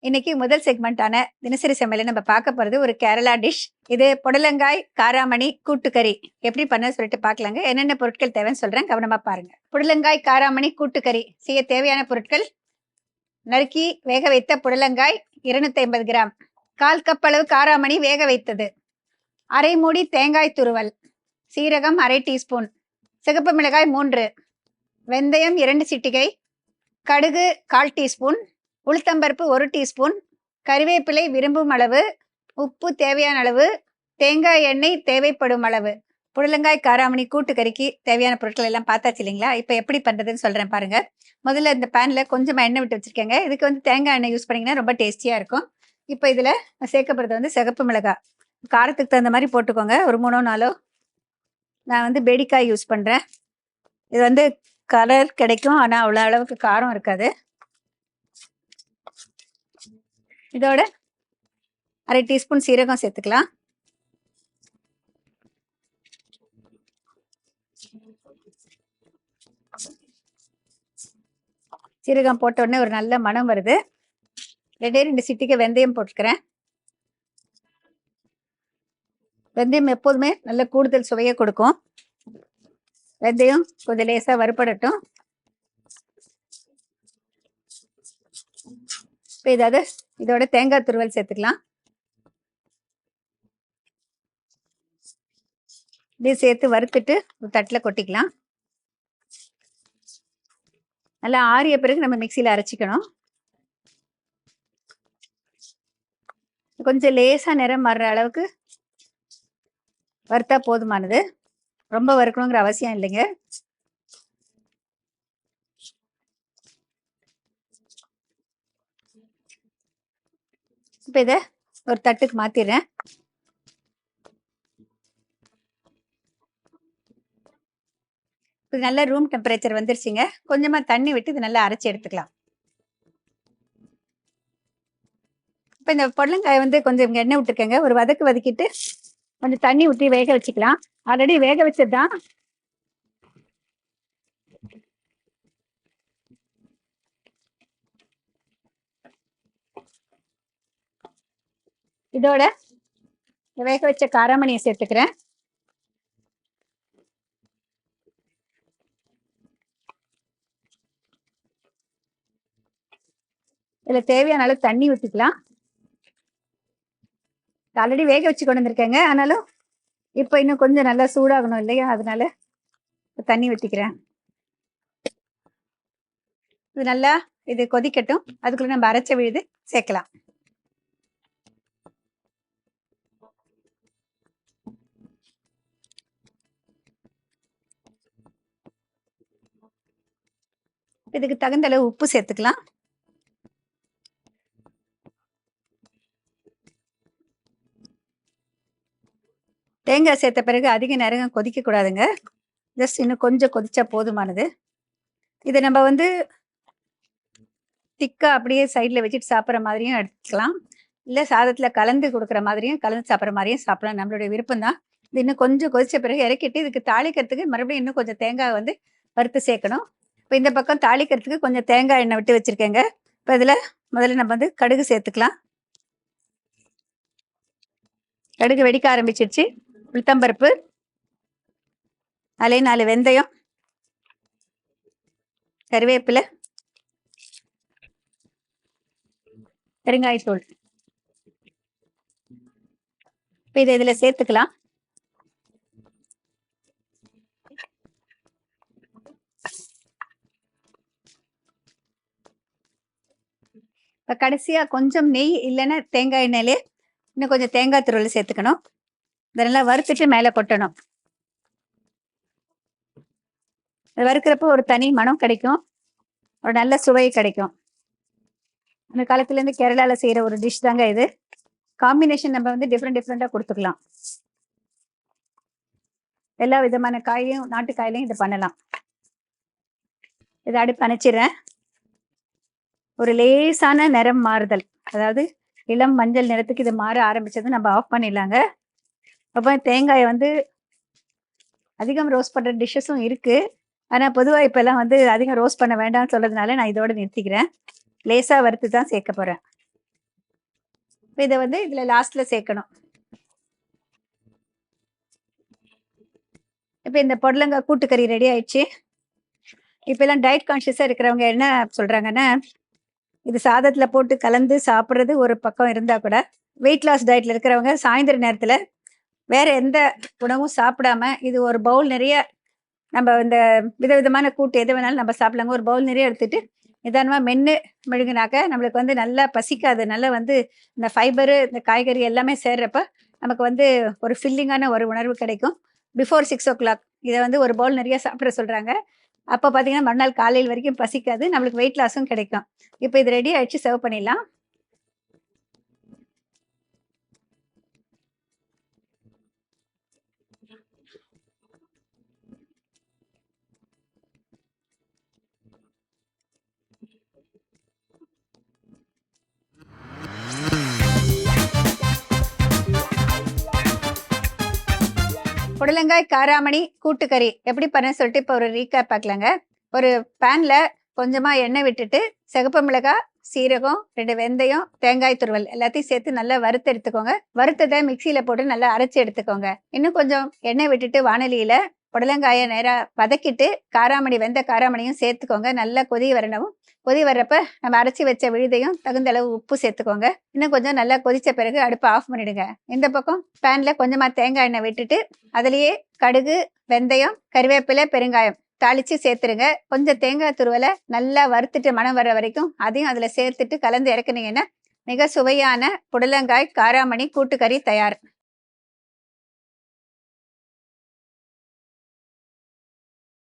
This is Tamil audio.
இன்னைக்கு முதல் செக்மெண்டான தினசரி சமையல நம்ம பார்க்க போறது ஒரு கேரளா டிஷ் இது புடலங்காய் காராமணி கூட்டுக்கறி. எப்படி பண்ண சொல்லிட்டு பார்க்கலாங்க. என்னென்ன பொருட்கள் தேவைன்னு சொல்றேன். கவனமா பாருங்க. புடலங்காய் காராமணி கூட்டுக்கறி. செய்ய தேவையான பொருட்கள் நறுக்கி வேக வைத்த புடலங்காய் இருநூத்தி ஐம்பது கிராம். கால் கப் அளவு காராமணி வேக வைத்தது. அரை மூடி தேங்காய் துருவல். சீரகம் அரை டீஸ்பூன். சிகப்பு மிளகாய் மூன்று. வெந்தயம் இரண்டு சிட்டிகை. கடுகு கால் டீஸ்பூன். உளுத்தம்பருப்பு ஒரு டீஸ்பூன் கறிவேப்பிலை விரும்பும் அளவு உப்பு தேவையான அளவு தேங்காய் எண்ணெய் தேவைப்படும் அளவு. புடலங்காய் காராமணி கூட்டு கறிக்கு தேவையான பொருட்கள் எல்லாம் பார்த்தாச்சு இல்லைங்களா? இப்போ எப்படி பண்ணுறதுன்னு சொல்கிறேன் பாருங்கள் முதல்ல இந்த பேனில் கொஞ்சமாக எண்ணெய் விட்டு வச்சுருக்கேங்க. இதுக்கு வந்து தேங்காய் எண்ணெய் யூஸ் பண்ணிங்கன்னா ரொம்ப டேஸ்டியாக இருக்கும். இப்போ இதில் சேர்க்கப்படுறது வந்து சிகப்பு மிளகாய் காரத்துக்கு தகுந்த மாதிரி போட்டுக்கோங்க. ஒரு மூணோ நாளோ நான் வந்து பெடிக்காய் யூஸ் பண்ணுறேன் இது வந்து கலர் கிடைக்கும். ஆனால் அவ்வளோ அளவுக்கு காரம் இருக்காது. இதோட அரை டீஸ்பூன் சீரகம் சேர்த்துக்கலாம். சீரகம் போட்ட உடனே ஒரு நல்ல மனம் வருது. ரெண்டே ரெண்டு சிட்டிக்கு வெந்தயம் போட்டுக்கிறேன். வெந்தயம் எப்போதுமே நல்ல கூடுதல் சுவையை கொடுக்கும். வெந்தயம் கொஞ்சம் லேசாக வறுபடட்டும். இப்போ இதாவது இதோட தேங்காய் துருவல் சேர்த்துக்கலாம். இது சேர்த்து வறுத்துட்டு ஒரு தட்டில் கொட்டிக்கலாம். நல்லா ஆறிய பிறகு நம்ம மிக்சியில் அரைச்சிக்கணும். கொஞ்சம் லேசா நிறம் மாறுற அளவுக்கு வறுத்தா போதுமானது. ரொம்ப வறுக்கணுங்கிற அவசியம் இல்லைங்க. இப்போ இதை ஒரு தட்டுக்கு மாத்திடுறேன். இது நல்ல ரூம் டெம்பரேச்சர் வந்துருச்சுங்க. கொஞ்சமா தண்ணி விட்டு இது நல்லா அரைச்சி எடுத்துக்கலாம். இப்போ இந்த பொடலங்காய் வந்து கொஞ்சம் இங்க எண்ணெய் விட்டுருக்கேங்க. ஒரு வதக்கு வதக்கிட்டு கொஞ்சம் தண்ணி ஊற்றி வேக வச்சுக்கலாம். ஆல்ரெடி வேக வச்சது தான் இதோட வேக வச்ச காராமணியை சேர்த்துக்கிறேன். இதுல தேவையான அளவு தண்ணி ஊற்றிக்கலாம் ஆல்ரெடி வேக வச்சு கொண்டு வந்திருக்கேங்க. ஆனாலும் இப்போ இன்னும் கொஞ்சம் நல்லா சூடாகணும் இல்லையா? அதனால தண்ணி ஊற்றிக்கிறேன் இது நல்லா இது கொதிக்கட்டும். அதுக்குள்ள நம்ம அரைச்ச விழுது சேர்க்கலாம். இதுக்கு தகுந்த அளவு உப்பு சேர்த்துக்கலாம். தேங்காய் சேர்த்த பிறகு அதிக நேரம் கொதிக்க கூடாதுங்க. ஜஸ்ட் இன்னும் கொஞ்சம் கொதிச்சா போதுமானது. இதை நம்ம வந்து திக்கா அப்படியே சைடில் வச்சுட்டு சாப்பிட்ற மாதிரியும் எடுத்துக்கலாம். இல்லை சாதத்தில் கலந்து கொடுக்குற மாதிரியும் கலந்து சாப்பிட்ற மாதிரியும் சாப்பிடலாம். நம்மளுடைய விருப்பம் தான். இது இன்னும் கொஞ்சம் கொதிச்ச பிறகு இறக்கிட்டு இதுக்கு தாளிக்கிறதுக்கு மறுபடியும் இன்னும் கொஞ்சம் தேங்காய் வந்து வறுத்து சேர்க்கணும். இப்போ இந்த பக்கம் தாளிக்கிறதுக்கு கொஞ்சம் தேங்காய் எண்ணெய் விட்டு வச்சுருக்கேங்க. இப்போ இதில் முதல்ல நம்ம வந்து கடுகு சேர்த்துக்கலாம். கடுகு வெடிக்க ஆரம்பிச்சிருச்சு. உளுத்தம்பருப்பு. அலை நாலு வெந்தயம். கருவேப்பிலை. பெருங்காயத்தூள். இப்போ இதை இதில் சேர்த்துக்கலாம். இப்போ கடைசியாக கொஞ்சம் நெய் இல்லைன்னா தேங்காய் எண்ணெயிலே இன்னும் கொஞ்சம் தேங்காய் துருவல் சேர்த்துக்கணும். இதெல்லாம் வறுத்துட்டு மேலே கொட்டணும். வறுக்கிறப்போ ஒரு தனி மனம் கிடைக்கும். ஒரு நல்ல சுவை கிடைக்கும். அந்த காலத்துலேருந்து கேரளாவில் செய்கிற ஒரு டிஷ் தாங்க இது. காம்பினேஷன் நம்ம வந்து டிஃப்ரெண்ட் டிஃப்ரெண்ட்டாக கொடுத்துக்கலாம். எல்லா விதமான காயும் நாட்டு காயிலையும் இதை பண்ணலாம். இதை அடுப்பு அணைச்சிடுறேன். ஒரு லேசான நிறம் மாறுதல். அதாவது இளம் மஞ்சள் நிறத்துக்கு இது மாற ஆரம்பிச்சது நம்ம ஆஃப் பண்ணிடலாங்க. அப்போ தேங்காயை வந்து அதிகம் ரோஸ்ட் பண்ணுற டிஷ்ஷஸும் இருக்குது ஆனால் பொதுவாக இப்போல்லாம் வந்து அதிகம் ரோஸ்ட் பண்ண வேண்டாம்னு சொல்கிறதுனால நான் இதோட நிறுத்திக்கிறேன். லேசாக வறுத்து தான் சேர்க்க போகிறேன் இப்போ இதை வந்து இதில் லாஸ்ட்டில் சேர்க்கணும். இப்போ இந்த புடலங்காய் கூட்டுக்கறி ரெடி ஆயிடுச்சு. இப்போ எல்லாம் டயட் கான்ஷியஸாக இருக்கிறவங்க என்ன சொல்கிறாங்கன்னா இது சாதத்துல போட்டு கலந்து சாப்பிட்றது ஒரு பக்கம் இருந்தா கூட வெயிட் லாஸ் டயட்ல இருக்கிறவங்க சாயந்தர நேரத்துல வேற எந்த உணவும் சாப்பிடாம இது ஒரு பவுல் நிறைய நம்ம இந்த விதவிதமான கூட்டு எது வேணாலும் நம்ம சாப்பிடலாங்க. ஒரு பவுல் நிறைய எடுத்துட்டு நிதானமாக மென்று மெழுகுனாக்க நம்மளுக்கு வந்து நல்லா பசிக்காது. நல்லா வந்து இந்த ஃபைபரு இந்த காய்கறி எல்லாமே சேர்றப்ப நமக்கு வந்து ஒரு ஃபில்லிங்கான ஒரு உணர்வு கிடைக்கும். பிஃபோர் சிக்ஸ் ஓ கிளாக் இதை வந்து ஒரு பவுல் நிறைய சாப்பிட சொல்கிறாங்க அப்போ பார்த்தீங்கன்னா மறுநாள் காலையில் வரைக்கும் பசிக்காது நம்மளுக்கு வெயிட் லாஸும் கிடைக்கும். இப்போ இது ரெடி ஆயிடுச்சு சர்வ் பண்ணிடலாம். புடலங்காய் காராமணி கூட்டுக்கறி. எப்படி பண்ண சொல்லிட்டு இப்போ ஒரு ரீகேப் பார்க்கலாங்க. ஒரு பேனில் கொஞ்சமாக எண்ணெய் விட்டுட்டு சிகப்பு மிளகாய் சீரகம் ரெண்டு வெந்தயம் தேங்காய் துருவல் எல்லாத்தையும் சேர்த்து நல்லா வறுத்து எடுத்துக்கோங்க. வறுத்ததை மிக்சியில் போட்டு நல்லா அரைச்சி எடுத்துக்கோங்க. இன்னும் கொஞ்சம் எண்ணெய் விட்டுட்டு வானொலியில் புடலங்காயை நேராக வதக்கிட்டு காராமணி வெந்த காராமணியும் சேர்த்துக்கோங்க. நல்லா கொதி வரணும். கொதி வர்றப்ப நம்ம அரைச்சி வச்ச விழுதையும் தகுந்த அளவு உப்பு சேர்த்துக்கோங்க. இன்னும் கொஞ்சம் நல்லா கொதிச்ச பிறகு அடுப்பை ஆஃப் பண்ணிடுங்க. இந்த பக்கம் பேனில் கொஞ்சமாக தேங்காய் எண்ணெய் விட்டுட்டு அதுலேயே கடுகு வெந்தயம் கறிவேப்பிலை பெருங்காயம் தாளித்து சேர்த்துருங்க. கொஞ்சம் தேங்காய் துருவலை நல்லா வறுத்துட்டு மனம் வர்ற வரைக்கும் அதையும் அதில் சேர்த்துட்டு கலந்து இறக்குனீங்கன்னா மிக சுவையான புடலங்காய் காராமணி கூட்டுக்கறி தயார்.